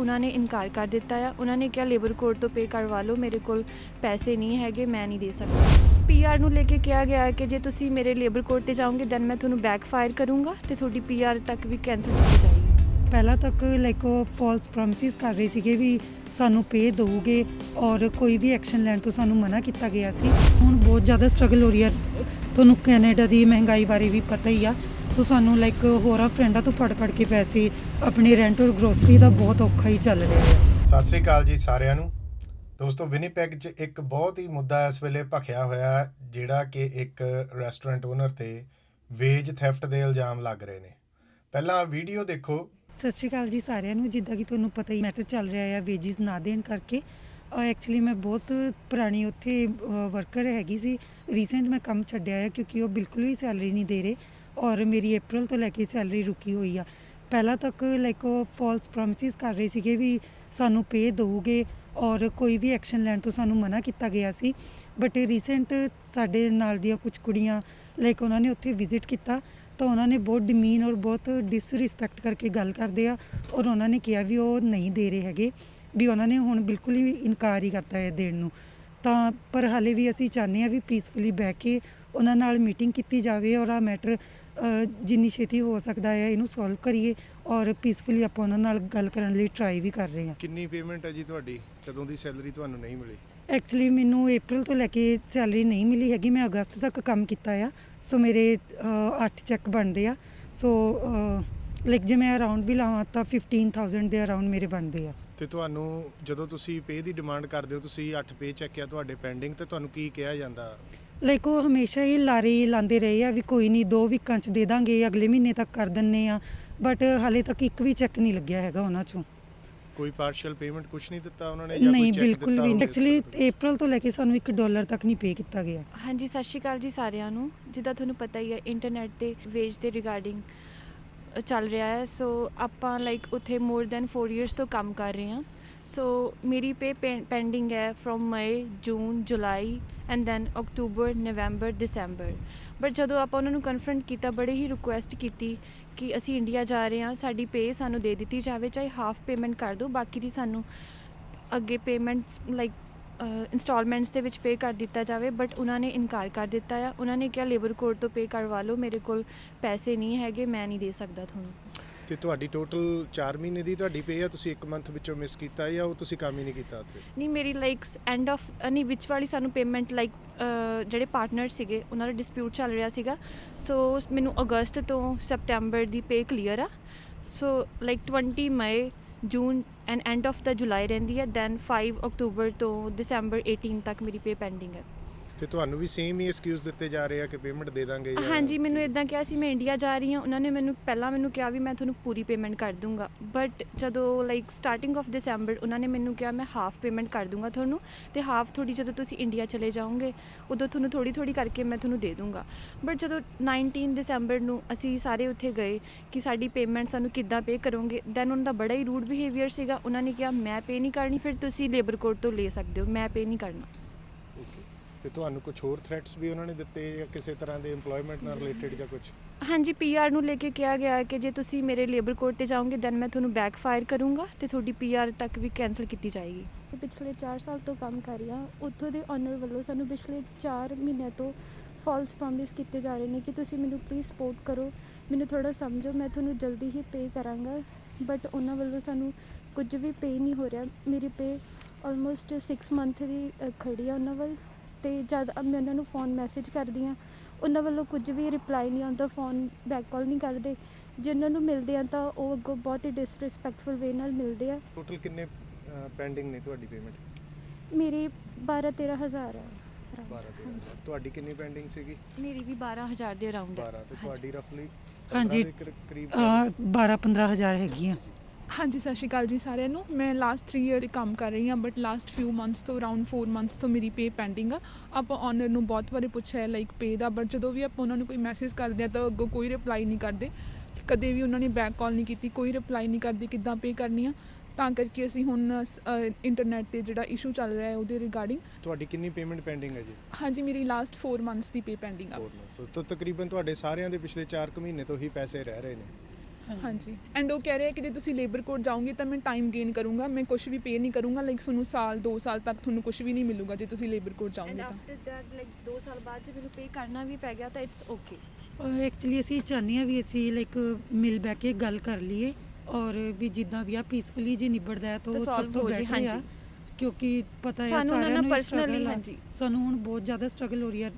ਉਹਨਾਂ ਨੇ ਇਨਕਾਰ ਕਰ ਦਿੱਤਾ ਆ। ਉਹਨਾਂ ਨੇ ਕਿਹਾ ਲੇਬਰ ਕੋਡ ਤੋਂ ਪੇ ਕਰਵਾ ਲਓ, ਮੇਰੇ ਕੋਲ ਪੈਸੇ ਨਹੀਂ ਹੈਗੇ, ਮੈਂ ਨਹੀਂ ਦੇ ਸਕਦਾ। ਪੀਆਰ ਨੂੰ ਲੈ ਕੇ ਕਿਹਾ ਗਿਆ ਹੈ ਕਿ ਜੇ ਤੁਸੀਂ ਮੇਰੇ ਲੇਬਰ ਕੋਡ ਤੇ ਜਾਓਗੇ ਦੈਨ ਮੈਂ ਤੁਹਾਨੂੰ ਬੈਕ ਫਾਇਰ ਕਰੂੰਗਾ ਤੇ ਤੁਹਾਡੀ ਪੀਆਰ ਤੱਕ ਵੀ ਕੈਨਸਲ ਕੀਤੀ ਜਾਏਗੀ। ਪਹਿਲਾਂ ਤੱਕ ਲਾਈਕ ਉਹ ਫਾਲਸ ਪ੍ਰੋਮਿਸਿਸ ਕਰ ਰਹੇ ਸੀਗੇ ਵੀ ਸਾਨੂੰ ਪੇ ਦਊਗੇ ਔਰ ਕੋਈ ਵੀ ਐਕਸ਼ਨ ਲੈਣ ਤੋਂ ਸਾਨੂੰ ਮਨਾ ਕੀਤਾ ਗਿਆ ਸੀ। ਹੁਣ ਬਹੁਤ ਜ਼ਿਆਦਾ ਸਟਰਗਲ ਹੋ ਰਹੀ ਹੈ। ਤੁਹਾਨੂੰ ਕੈਨੇਡਾ ਦੀ ਮਹਿੰਗਾਈ ਬਾਰੇ ਵੀ ਪਤਾ ਹੀ ਆ। ਸੋ ਸਾਨੂੰ ਲਾਈਕ ਹੋਰਾਂ ਫਰੈਂਡਾਂ ਤੋਂ ਫੜ ਫੜ ਕੇ ਪੈਸੇ ਆਪਣੇ ਰੈਂਟ ਔਰ ਗਰੋਸਰੀ ਦਾ ਬਹੁਤ ਔਖਾ ਹੀ ਚੱਲ ਰਿਹਾ ਹੈ। ਸਤਿ ਸ੍ਰੀ ਅਕਾਲ ਜੀ ਸਾਰਿਆਂ ਨੂੰ। ਦੋਸਤੋ ਵਿਨੀਪੈਗ 'ਚ ਇੱਕ ਬਹੁਤ ਹੀ ਮੁੱਦਾ ਇਸ ਵੇਲੇ ਭਖਿਆ ਹੋਇਆ ਹੈ ਜਿਹੜਾ ਕਿ ਇੱਕ ਰੈਸਟੋਰੈਂਟ ਓਨਰ ਤੇ ਵੇਜ ਥੈਫਟ ਦੇ ਇਲਜ਼ਾਮ ਲੱਗ ਰਹੇ ਨੇ। ਪਹਿਲਾਂ ਵੀਡੀਓ ਦੇਖੋ। ਸਤਿ ਸ਼੍ਰੀ ਅਕਾਲ ਜੀ ਸਾਰਿਆਂ ਨੂੰ। ਜਿੱਦਾਂ ਕਿ ਤੁਹਾਨੂੰ ਪਤਾ ਹੀ ਮੈਟਰ ਚੱਲ ਰਿਹਾ ਹੈ ਵੇਜਿਸ ਨਾ ਦੇਣ ਕਰਕੇ। ਐਕਚੁਅਲੀ ਮੈਂ ਬਹੁਤ ਪੁਰਾਣੀ ਉੱਥੇ ਵਰਕਰ ਹੈਗੀ ਸੀ। ਰੀਸੈਂਟ ਮੈਂ ਕੰਮ ਛੱਡਿਆ ਹੈ ਕਿਉਂਕਿ ਉਹ ਬਿਲਕੁਲ ਵੀ ਸੈਲਰੀ ਨਹੀਂ ਦੇ ਰਹੇ। ਔਰ ਮੇਰੀ April ਤੋਂ ਲੈ ਕੇ ਸੈਲਰੀ ਰੁਕੀ ਹੋਈ ਆ। ਪਹਿਲਾਂ ਤੱਕ ਲਾਈਕ ਉਹ ਫਾਲਸ ਪ੍ਰੋਮਿਸਿਸ ਕਰ ਰਹੇ ਸੀਗੇ ਵੀ ਸਾਨੂੰ ਪੇ ਦਊਗੇ ਔਰ ਕੋਈ ਵੀ ਐਕਸ਼ਨ ਲੈਣ ਤੋਂ ਸਾਨੂੰ ਮਨਾ ਕੀਤਾ ਗਿਆ ਸੀ। ਬਟ ਰੀਸੈਂਟ ਸਾਡੇ ਨਾਲ ਦੀਆਂ ਕੁਝ ਕੁੜੀਆਂ ਲਾਈਕ ਉਹਨਾਂ ਨੇ ਉੱਥੇ ਵਿਜ਼ਿਟ ਕੀਤਾ ਤਾਂ ਉਹਨਾਂ ਨੇ ਬਹੁਤ ਡਿਮੀਨ ਔਰ ਬਹੁਤ ਡਿਸਰਿਸਪੈਕਟ ਕਰਕੇ ਗੱਲ ਕਰਦੇ ਆ ਔਰ ਉਹਨਾਂ ਨੇ ਕਿਹਾ ਵੀ ਉਹ ਨਹੀਂ ਦੇ ਰਹੇ ਹੈਗੇ, ਵੀ ਉਹਨਾਂ ਨੇ ਹੁਣ ਬਿਲਕੁਲ ਹੀ ਇਨਕਾਰ ਹੀ ਕਰਤਾ ਹੈ ਦੇਣ ਨੂੰ। ਤਾਂ ਪਰ ਹਾਲੇ ਵੀ ਅਸੀਂ ਚਾਹੁੰਦੇ ਆ ਵੀ ਪੀਸਫੁਲੀ ਬਹਿ ਕੇ ਉਹਨਾਂ ਨਾਲ ਮੀਟਿੰਗ ਕੀਤੀ ਜਾਵੇ ਔਰ ਆ ਮੈਟਰ ਜਿੰਨੀ ਛੇਤੀ ਹੋ ਸਕਦਾ ਹੈ ਇਹਨੂੰ ਸੋਲਵ ਕਰੀਏ ਔਰ ਪੀਸਫੁਲੀ ਆਪਾਂ ਉਹਨਾਂ ਨਾਲ ਗੱਲ ਕਰਨ ਲਈ ਟਰਾਈ ਵੀ ਕਰ ਰਹੇ ਹਾਂ। ਕਿੰਨੀ ਪੇਮੈਂਟ ਹੈ ਜੀ ਤੁਹਾਡੀ? ਕਦੋਂ ਦੀ ਸੈਲਰੀ ਤੁਹਾਨੂੰ ਨਹੀਂ ਮਿਲੀ? ਐਕਚੁਅਲੀ ਮੈਨੂੰ April ਤੋਂ ਲੈ ਕੇ ਸੈਲਰੀ ਨਹੀਂ ਮਿਲੀ ਹੈਗੀ ਮੈਂ ਅਗਸਤ ਤੱਕ ਕੰਮ ਕੀਤਾ ਆ। ਸੋ ਮੇਰੇ 8 ਚੈੱਕ ਬਣਦੇ ਆ। ਸੋ ਲਾਈਕ ਜੇ ਮੈਂ ਅਰਾਊਂਡ ਵੀ ਲਾਵਾਂ ਤਾਂ 15000 ਦੇ ਅਰਾਊਂਡ ਮੇਰੇ ਬਣਦੇ ਆ। ਤੇ ਤੁਹਾਨੂੰ ਜਦੋਂ ਤੁਸੀਂ ਪੇ ਦੀ ਡਿਮਾਂਡ ਕਰਦੇ ਹੋ ਤੁਸੀਂ 8 ਪੇ ਚੈੱਕ ਆ ਤੁਹਾਡੇ ਪੈਂਡਿੰਗ ਤੇ ਤੁਹਾਨੂੰ ਕੀ ਕਿਹਾ ਜਾਂਦਾ? ਲਾਈਕ ਉਹ ਹਮੇਸ਼ਾ ਹੀ ਲਾਰੇ ਲਾਉਂਦੇ ਰਹੇ ਆ ਵੀ ਕੋਈ ਨਹੀਂ ਦੋ ਵੀਕਾਂ ਚ ਦੇ ਦਾਂਗੇ ਅਗਲੇ ਮਹੀਨੇ ਤੱਕ ਕਰ ਦਿੰਨੇ ਆ। ਬਟ ਹਾਲੇ ਤੱਕ ਇੱਕ ਵੀ ਚੈੱਕ ਨਹੀਂ ਲੱਗਿਆ ਹੈਗਾ ਉਹਨਾਂ ਚੋਂ। ਕੋਈ ਪਾਰਸ਼ੀਅਲ ਪੇਮੈਂਟ ਕੁਝ ਨਹੀਂ ਦਿੱਤਾ ਉਹਨਾਂ ਨੇ ਜਾਂ ਨਹੀਂ ਬਿਲਕੁਲ ਵੀ ਹੋਵੇ? ਐਕਚੁਅਲੀ April ਤੋਂ ਲੈ ਕੇ ਸਾਨੂੰ 1 ਡਾਲਰ ਤੱਕ ਨਹੀਂ ਪੇ ਕੀਤਾ ਗਿਆ। ਹਾਂਜੀ ਸਤਿ ਸ਼੍ਰੀ ਅਕਾਲ ਜੀ ਸਾਰਿਆਂ ਨੂੰ। ਜਿੱਦਾਂ ਤੁਹਾਨੂੰ ਪਤਾ ਹੀ ਹੈ ਇੰਟਰਨੈਟ ਤੇ ਵੇਜ ਦੇ ਰਿਗਾਰਡਿੰਗ ਚੱਲ ਰਿਹਾ ਹੈ। ਸੋ ਆਪਾਂ ਲਾਈਕ ਉੱਥੇ ਮੋਰ ਦੈਨ 4 ਇਅਰਸ ਤੋਂ ਕੰਮ ਕਰ ਰਹੇ ਹਾਂ। ਸੋ ਮੇਰੀ ਪੇ ਪੈਂਡਿੰਗ ਹੈ from May June July and then October November December but ਜਦੋਂ ਆਪਾਂ ਉਹਨਾਂ ਨੂੰ ਕਨਫਰੰਟ ਕੀਤਾ ਬੜੇ ਹੀ ਰਿਕੁਐਸਟ ਕੀਤੀ ਕਿ ਅਸੀਂ ਇੰਡੀਆ ਜਾ ਰਹੇ ਹਾਂ ਸਾਡੀ ਪੇ ਸਾਨੂੰ ਦੇ ਦਿੱਤੀ ਜਾਵੇ ਚਾਹੇ ਹਾਫ ਪੇਮੈਂਟ ਕਰ ਦਿਓ ਬਾਕੀ ਦੀ ਸਾਨੂੰ ਅੱਗੇ ਪੇਮੈਂਟਸ ਲਾਈਕ ਇਨਸਟਾਲਮੈਂਟਸ ਦੇ ਵਿੱਚ ਪੇ ਕਰ ਦਿੱਤਾ ਜਾਵੇ ਬਟ ਉਹਨਾਂ ਨੇ ਇਨਕਾਰ ਕਰ ਦਿੱਤਾ ਆ ਉਹਨਾਂ ਨੇ ਕਿਹਾ ਲੇਬਰ ਕੋਡ ਤੋਂ ਪੇ ਕਰਵਾ ਲਓ ਮੇਰੇ ਕੋਲ ਪੈਸੇ ਨਹੀਂ ਹੈਗੇ ਮੈਂ ਨਹੀਂ ਦੇ ਸਕਦਾ ਤੁਹਾਨੂੰ ਤੇ ਤੁਹਾਡੀ ਟੋਟਲ 4 ਮਹੀਨੇ ਦੀ ਤੁਹਾਡੀ ਪੇ ਆ, ਤੁਸੀਂ 1 ਮੰਥ ਵਿੱਚੋਂ ਮਿਸ ਕੀਤਾ ਜਾਂ ਉਹ ਤੁਸੀਂ ਕੰਮ ਹੀ ਨਹੀਂ ਕੀਤਾ ਉੱਥੇ? ਨਹੀਂ, ਮੇਰੀ ਲਾਈਕ ਐਂਡ ਆਫ ਨਹੀਂ, ਵਿੱਚ ਵਾਲੀ ਸਾਨੂੰ ਪੇਮੈਂਟ ਲਾਈਕ ਜਿਹੜੇ ਪਾਰਟਨਰ ਸੀਗੇ, ਉਹਨਾਂ ਦਾ ਡਿਸਪਿਊਟ ਚੱਲ ਰਿਹਾ ਸੀਗਾ। ਸੋ ਮੈਨੂੰ ਅਗਸਤ ਤੋਂ ਸੈਪਟੈਂਬਰ ਦੀ ਪੇ ਕਲੀਅਰ ਆ। So like 20 May, June and end of the July ਰਹਿੰਦੀ ਹੈ ਦੈਨ 5 ਅਕਤੂਬਰ ਤੋਂ ਦਸੰਬਰ 18 ਤੱਕ ਮੇਰੀ ਪੇ ਪੈਂਡਿੰਗ ਹੈ ਤੇ ਤੁਹਾਨੂੰ ਵੀ ਸੇਮ ਹੀ ਐਕਸਕਿਊਜ਼ ਦਿੱਤੇ ਜਾ ਰਹੇ ਆ ਕਿ ਪੇਮੈਂਟ ਦੇ ਦਾਂਗੇ ਜਾਂ ਹਾਂਜੀ ਮੈਨੂੰ ਇਦਾਂ ਕਿਹਾ ਸੀ ਮੈਂ ਇੰਡੀਆ ਜਾ ਰਹੀ ਹਾਂ। ਉਹਨਾਂ ਨੇ ਮੈਨੂੰ ਪਹਿਲਾਂ ਮੈਨੂੰ ਕਿਹਾ ਵੀ ਮੈਂ ਤੁਹਾਨੂੰ ਪੂਰੀ ਪੇਮੈਂਟ ਕਰ ਦੂੰਗਾ। ਬਟ ਜਦੋਂ ਲਾਈਕ ਸਟਾਰਟਿੰਗ ਆਫ ਦਸੰਬਰ ਉਹਨਾਂ ਨੇ ਮੈਨੂੰ ਕਿਹਾ ਮੈਂ ਹਾਫ ਪੇਮੈਂਟ ਕਰ ਦੂੰਗਾ ਤੁਹਾਨੂੰ ਤੇ ਹਾਫ ਥੋੜੀ ਜਦੋਂ ਤੁਸੀਂ ਇੰਡੀਆ ਚਲੇ ਜਾਓਗੇ ਉਦੋਂ ਤੁਹਾਨੂੰ ਥੋੜੀ ਥੋੜੀ ਕਰਕੇ ਮੈਂ ਤੁਹਾਨੂੰ ਦੇ ਦੂੰਗਾ। ਬਟ ਜਦੋਂ 19 ਦਸੰਬਰ ਨੂੰ ਅਸੀਂ ਸਾਰੇ ਉੱਥੇ ਗਏ ਕਿ ਸਾਡੀ ਪੇਮੈਂਟ ਸਾਨੂੰ ਕਿੱਦਾਂ ਪੇ ਕਰੋਗੇ ਦੈਨ ਉਹਨਾਂ ਦਾ ਬੜਾ ਹੀ ਰੂਡ ਬਿਹੇਵੀਅਰ ਸੀਗਾ। ਉਹਨਾਂ ਨੇ ਕਿਹਾ ਮੈਂ ਪੇ ਨਹੀਂ ਕਰਨੀ ਫਿਰ ਤੁਸੀਂ ਲੇਬਰ ਕੋਡ ਤੋਂ ਲੈ ਸਕਦੇ ਹੋ। ਮੈਂ ਪੇ ਨਹੀਂ ਕਰਨਾ। Okay. ਤੇ ਤੁਹਾਨੂੰ ਕੁਝ ਹੋਰ ਥ੍ਰੈਟਸ ਵੀ ਉਹਨਾਂ ਨੇ ਦਿੱਤੇ ਜਾਂ ਕਿਸੇ ਤਰ੍ਹਾਂ ਦੇ EMPLOYMENT ਨਾਲ ਰਿਲੇਟਡ ਜਾਂ ਕੁਝ ਹਾਂਜੀ ਪੀਆਰ ਨੂੰ ਲੈ ਕੇ ਕਿਹਾ ਗਿਆ ਹੈ ਕਿ ਜੇ ਤੁਸੀਂ ਮੇਰੇ ਲੇਬਰ ਕੋਡ ਤੇ ਜਾਓਗੇ ਦੈਨ ਮੈਂ ਤੁਹਾਨੂੰ ਬੈਕ ਫਾਇਰ ਕਰੂੰਗਾ ਤੇ ਤੁਹਾਡੀ ਪੀਆਰ ਤੱਕ ਵੀ ਕੈਨਸਲ ਕੀਤੀ ਜਾਏਗੀ। ਪਿਛਲੇ 4 ਸਾਲ ਤੋਂ ਕੰਮ ਕਰ ਰਹੀ ਹਾਂ। ਉੱਥੋਂ ਦੇ ਓਨਰ ਵੱਲੋਂ ਸਾਨੂੰ ਪਿਛਲੇ 4 ਮਹੀਨਿਆਂ ਤੋਂ ਫਾਲਸ ਪ੍ਰੋਮਿਸ ਕੀਤੇ ਜਾ ਰਹੇ ਨੇ ਕਿ ਤੁਸੀਂ ਮੈਨੂੰ ਪਲੀਜ਼ ਸਪੋਰਟ ਕਰੋ। ਮੈਨੂੰ ਥੋੜਾ ਸਮਝੋ ਮੈਂ ਤੁਹਾਨੂੰ ਜਲਦੀ ਹੀ ਪੇ ਕਰਾਂਗਾ। ਬਟ ਉਹਨਾਂ ਵੱਲੋਂ ਸਾਨੂੰ ਕੁਝ ਵੀ ਪੇ ਨਹੀਂ ਹੋ ਰਿਹਾ। ਮੇਰੀ ਪੇ ਆਲਮੋਸਟ 6 ਮੰਥ ਦੀ ਅ, ਖੜੀ ਆ ਉਹਨਾਂ ਵੱਲ। ਤੇ ਜਦ ਮੈਂ ਉਹਨਾਂ ਨੂੰ ਫੋਨ ਮੈਸੇਜ ਕਰਦੀ ਹਾਂ ਉਹਨਾਂ ਵੱਲੋਂ ਕੁਝ ਵੀ ਰਿਪਲਾਈ ਨਹੀਂ ਆਉਂਦਾ ਫੋਨ ਬੈਕ ਕਾਲ ਨਹੀਂ ਕਰਦੇ। ਜੇ ਉਹਨਾਂ ਨੂੰ ਮਿਲਦੇ ਆ ਤਾਂ ਉਹ ਅੱਗੋਂ ਬਹੁਤ ਹੀ ਡਿਸਰਿਸਪੈਕਟਫੁਲ ਵੇ ਨਾਲ ਮਿਲਦੇ ਆ। ਟੋਟਲ ਕਿੰਨੇ ਪੈਂਡਿੰਗ ਨੇ ਤੁਹਾਡੀ ਪੇਮੈਂਟ ਮੇਰੀ 12 13 ਹਜ਼ਾਰ ਹੈ 12 13 ਤੁਹਾਡੀ ਕਿੰਨੀ ਪੈਂਡਿੰਗ ਸੀਗੀ? ਮੇਰੀ ਵੀ 12000 ਦੇ ਅਰਾਊਂਡ 12 ਤੇ ਤੁਹਾਡੀ ਰਫਲੀ ਹਾਂਜੀ। ਕਰੀਬ 12 15000 ਹੈਗੀਆਂ। ਹਾਂਜੀ ਸਤਿ ਸ਼੍ਰੀ ਅਕਾਲ ਜੀ ਸਾਰਿਆਂ ਨੂੰ। ਮੈਂ ਲਾਸਟ 3 ਇਅਰ ਕੰਮ ਕਰ ਰਹੀ ਹਾਂ ਬਟ ਲਾਸਟ ਫਿਊ ਮੰਥਸ ਤੋਂ ਅਰਾਊਂਡ 4 ਮੰਥਸ ਤੋਂ ਮੇਰੀ ਪੇ ਪੈਂਡਿੰਗ ਆ। ਆਪਾਂ ਓਨਰ ਨੂੰ ਬਹੁਤ ਵਾਰੀ ਪੁੱਛਿਆ ਲਾਈਕ ਪੇ ਦਾ ਬਟ ਜਦੋਂ ਵੀ ਆਪਾਂ ਉਹਨਾਂ ਨੂੰ ਕੋਈ ਮੈਸੇਜ ਕਰਦੇ ਆ ਤਾਂ ਅੱਗੋਂ ਕੋਈ ਰਿਪਲਾਈ ਨਹੀਂ ਕਰਦੇ। ਕਦੇ ਵੀ ਉਹਨਾਂ ਨੇ ਬੈਕ ਕਾਲ ਨਹੀਂ ਕੀਤੀ ਕੋਈ ਰਿਪਲਾਈ ਨਹੀਂ ਕਰਦੇ ਕਿੱਦਾਂ ਪੇ ਕਰਨੀ ਆ। ਤਾਂ ਕਰਕੇ ਅਸੀਂ ਹੁਣ ਇੰਟਰਨੈਟ ਤੇ ਜਿਹੜਾ ਇਸ਼ੂ ਚੱਲ ਰਿਹਾ ਹੈ ਉਹਦੇ ਰਿਗਾਰਡਿੰਗ ਤੁਹਾਡੀ ਕਿੰਨੀ ਪੇਮੈਂਟ ਪੈਂਡਿੰਗ ਹੈ ਜੀ? ਹਾਂਜੀ ਮੇਰੀ ਲਾਸਟ 4 ਮੰਥਸ ਦੀ ਪੇ ਪੈਂਡਿੰਗ ਆ। 4 ਮੰਥ ਤਾਂ ਤਕਰੀਬਨ ਤੁਹਾਡੇ ਸਾਰਿਆਂ ਦੇ ਪਿਛਲੇ 4 ਕੁ ਮਹੀਨੇ ਤੋਂ ਹੀ ਪੈਸੇ ਰਹਿ ਰਹੇ ਨੇ। ਹਾਂਜੀ ਐਂਡ ਉਹ ਕਹਿ ਰਿਹਾ ਕਿ ਜੇ ਤੁਸੀਂ ਲੇਬਰ ਕੋਰਟ ਜਾਓਗੇ ਤਾਂ ਮੈਂ ਟਾਈਮ ਗੇਨ ਕਰੂੰਗਾ ਮੈਂ ਕੁਝ ਵੀ ਪੇ ਨਹੀਂ ਕਰੂੰਗਾ ਲਾਈਕ ਤੁਹਾਨੂੰ ਸਾਲ 2 ਸਾਲ ਤੱਕ ਤੁਹਾਨੂੰ ਕੁਝ ਵੀ ਨਹੀਂ ਮਿਲੂਗਾ ਜੇ ਤੁਸੀਂ ਲੇਬਰ ਕੋਰਟ ਜਾਓਗੇ ਐਂਡ ਤਾਂ ਆਫਟਰ ਦੈਟ ਲਾਈਕ 2 ਸਾਲ ਬਾਅਦ ਜੇ ਮੈਨੂੰ ਪੇ ਕਰਨਾ ਵੀ ਪੈ ਗਿਆ ਤਾਂ ਇਟਸ ਓਕੇ ਐਕਚੁਅਲੀ ਅਸੀਂ ਚਾਹੁੰਦੇ ਹਾਂ ਵੀ ਅਸੀਂ ਲਾਈਕ ਮਿਲ ਬਹਿ ਕੇ ਗੱਲ ਕਰ ਲਈਏ ਔਰ ਵੀ ਜਿੱਦਾਂ ਵੀ ਆ ਪੀਸਫੁਲੀ ਜੇ ਨਿਬੜਦਾ ਹੈ ਤਾਂ ਉਹ ਸਭ ਤੋਂ ਬੈਟਰ ਆ ਹਾਂਜੀ। ਕਿਉਂਕਿ ਪਤਾ ਹੈ ਸਾਰਿਆਂ ਨੂੰ ਆ। ਹਾਂਜੀ। ਸਾਨੂੰ ਹੁਣ ਬਹੁਤ ਜ਼ਿਆਦਾ ਸਟਰਗਲ ਹੋ ਰਹੀ ਹੈ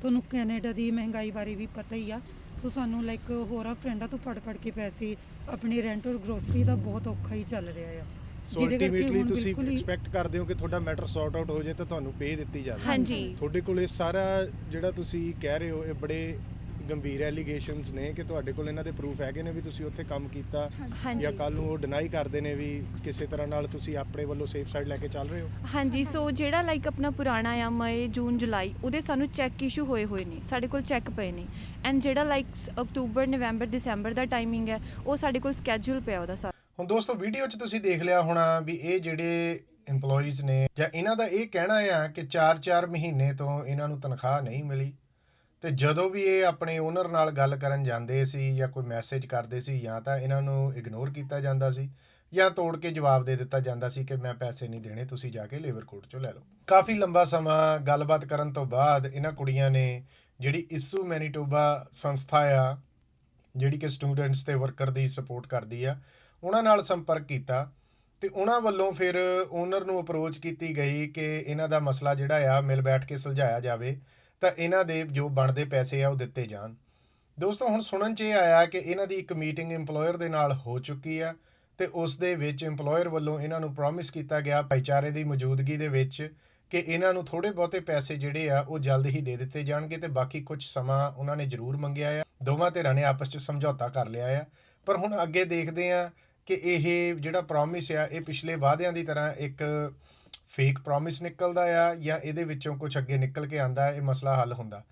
ਤੁਹਾਨੂੰ ਕੈਨੇਡਾ ਦੀ ਮਹਿੰਗਾਈ ਬਾਰੇ ਵੀ ਪਤਾ ਹੀ ਆ ਸੋ ਸਾਨੂੰ ਲਾਈਕ ਹੋਰਾਂ ਫਰੈਂਡਾਂ ਤੋਂ ਫੜ ਫੜ ਕੇ ਪੈਸੇ ਆਪਣੇ ਰੈਂਟ ਔਰ ਗਰੋਸਰੀ ਦਾ ਬਹੁਤ ਔਖਾ ਹੀ ਚੱਲ ਰਿਹਾ ਆ। ਸੋ ਜਿਹਦੇ ਕਰਕੇ ਅਲਟੀਮੇਟਲੀ ਹੁਣ ਤੁਸੀਂ ਐਕਸਪੈਕਟ ਕਰਦੇ ਹੋ ਕਿ ਤੁਹਾਡਾ ਮੈਟਰ ਸੌਰਟ ਆਊਟ ਹੋ ਜਾਏ ਤਾਂ ਤੁਹਾਨੂੰ ਪੇ ਦਿੱਤੀ ਜਾਵੇ। ਹਾਂਜੀ। ਤੁਹਾਡੇ ਕੋਲ ਇਹ ਸਾਰਾ ਜਿਹੜਾ ਤੁਸੀਂ ਕਹਿ ਰਹੇ ਹੋ ਇਹ ਬੜੇ ਗੰਭੀਰ ਐਲੀਗੇਸ਼ਨਸ ਨੇ ਕਿ ਤੁਹਾਡੇ ਕੋਲ ਇਹਨਾਂ ਦੇ ਪ੍ਰੂਫ ਹੈਗੇ ਨੇ ਵੀ ਤੁਸੀਂ ਉੱਥੇ ਕੰਮ ਕੀਤਾ ਹਾਂਜੀ। ਜਾਂ ਕੱਲ ਨੂੰ ਉਹ ਡਿਨਾਈ ਕਰਦੇ ਨੇ ਵੀ ਕਿਸੇ ਤਰ੍ਹਾਂ ਨਾਲ ਤੁਸੀਂ ਆਪਣੇ ਵੱਲੋਂ ਸੇਫ ਸਾਈਡ ਲੈ ਕੇ ਚੱਲ ਰਹੇ ਹੋ? ਹਾਂਜੀ ਸੋ ਜਿਹੜਾ ਲਾਈਕ ਆਪਣਾ ਪੁਰਾਣਾ ਆ ਮਈ ਜੂਨ ਜੁਲਾਈ ਉਹਦੇ ਸਾਨੂੰ ਚੈੱਕ ਇਸ਼ੂ ਹੋਏ ਹੋਏ ਨੇ ਸਾਡੇ ਕੋਲ ਚੈੱਕ ਪਏ ਨੇ। ਐਂਡ ਜਿਹੜਾ ਲਾਈਕ ਅਕਤੂਬਰ ਨਵੰਬਰ ਦਸੰਬਰ ਦਾ ਟਾਈਮਿੰਗ ਹੈ ਉਹ ਸਾਡੇ ਕੋਲ ਸਕੇਜੂਲ ਪਿਆ ਉਹਦਾ ਸਾਰਾ ਹੁਣ ਦੋਸਤੋ ਵੀਡੀਓ 'ਚ ਤੁਸੀਂ ਦੇਖ ਲਿਆ ਹੋਣਾ ਵੀ ਇਹ ਜਿਹੜੇ EMPLOYEES ਨੇ ਜਾਂ ਇਹਨਾਂ ਦਾ ਇਹ ਕਹਿਣਾ ਆ ਕਿ 4-4 ਮਹੀਨੇ ਤੋਂ ਇਹਨਾਂ ਨੂੰ ਤਨਖਾਹ ਨਹੀਂ ਮਿਲੀ। ਤੇ ਜਦੋਂ ਵੀ ਇਹ ਆਪਣੇ ਓਨਰ ਨਾਲ ਗੱਲ ਕਰਨ ਜਾਂਦੇ ਸੀ ਜਾਂ ਕੋਈ ਮੈਸੇਜ ਕਰਦੇ ਸੀ ਜਾਂ ਤਾਂ ਇਹਨਾਂ ਨੂੰ ਇਗਨੋਰ ਕੀਤਾ ਜਾਂਦਾ ਸੀ ਜਾਂ ਤੋੜ ਕੇ ਜਵਾਬ ਦੇ ਦਿੱਤਾ ਜਾਂਦਾ ਸੀ ਕਿ ਮੈਂ ਪੈਸੇ ਨਹੀਂ ਦੇਣੇ, ਤੁਸੀਂ ਜਾ ਕੇ ਲੇਬਰ ਕੋਰਟ 'ਚੋਂ ਲੈ ਲਓ। ਕਾਫੀ ਲੰਬਾ ਸਮਾਂ ਗੱਲਬਾਤ ਕਰਨ ਤੋਂ ਬਾਅਦ ਇਹਨਾਂ ਕੁੜੀਆਂ ਨੇ ਜਿਹੜੀ ਇਸੂ ਮੈਨੀਟੋਬਾ ਸੰਸਥਾ ਆ, ਜਿਹੜੀ ਕਿ ਸਟੂਡੈਂਟਸ ਤੇ ਵਰਕਰ ਦੀ ਸਪੋਰਟ ਕਰਦੀ ਆ, ਉਹਨਾਂ ਨਾਲ ਸੰਪਰਕ ਕੀਤਾ ਤੇ ਉਹਨਾਂ ਵੱਲੋਂ ਫਿਰ ਓਨਰ ਨੂੰ ਅਪਰੋਚ ਕੀਤੀ ਗਈ ਕਿ ਇਹਨਾਂ ਦਾ ਮਸਲਾ ਜਿਹੜਾ ਆ, ਮਿਲ ਬੈਠ ਕੇ ਸੁਲਝਾਇਆ ਜਾਵੇ ਤਾਂ ਇਹਨਾਂ ਦੇ ਜੋ ਬਣਦੇ ਪੈਸੇ ਆ ਉਹ ਦਿੱਤੇ ਜਾਣ। ਦੋਸਤੋ, ਹੁਣ ਸੁਣਨ 'ਚ ਇਹ ਆਇਆ ਕਿ ਇਹਨਾਂ ਦੀ ਇੱਕ ਮੀਟਿੰਗ EMPLOYER ਦੇ ਨਾਲ ਹੋ ਚੁੱਕੀ ਆ ਤੇ ਉਸ ਦੇ ਵਿੱਚ EMPLOYER ਵੱਲੋਂ ਇਹਨਾਂ ਨੂੰ ਪ੍ਰੋਮਿਸ ਕੀਤਾ ਗਿਆ ਭਾਈਚਾਰੇ ਦੀ ਮੌਜੂਦਗੀ ਦੇ ਵਿੱਚ ਕਿ ਇਹਨਾਂ ਨੂੰ ਥੋੜੇ ਬਹੁਤੇ ਪੈਸੇ ਜਿਹੜੇ ਆ ਉਹ ਜਲਦ ਹੀ ਦੇ ਦਿੱਤੇ ਜਾਣਗੇ ਤੇ ਬਾਕੀ ਕੁਝ ਸਮਾਂ ਉਹਨਾਂ ਨੇ ਜ਼ਰੂਰ ਮੰਗਿਆ ਆ। ਦੋਵਾਂ ਧਿਰਾਂ ਨੇ ਆਪਸ 'ਚ ਸਮਝੌਤਾ ਕਰ ਲਿਆ ਆ। ਪਰ ਹੁਣ ਅੱਗੇ ਦੇਖਦੇ ਆ ਕਿ ਇਹ ਜਿਹੜਾ ਪ੍ਰੋਮਿਸ ਆ, ਇਹ ਪਿਛਲੇ ਵਾਅਦਿਆਂ ਦੀ ਤਰ੍ਹਾਂ ਇੱਕ ਫੇਕ ਪ੍ਰੋਮਿਸ ਨਿਕਲਦਾ ਆ ਜਾਂ ਇਹਦੇ ਵਿੱਚੋਂ ਕੁਝ ਅੱਗੇ ਨਿਕਲ ਕੇ ਆਉਂਦਾ, ਇਹ ਮਸਲਾ ਹੱਲ ਹੁੰਦਾ।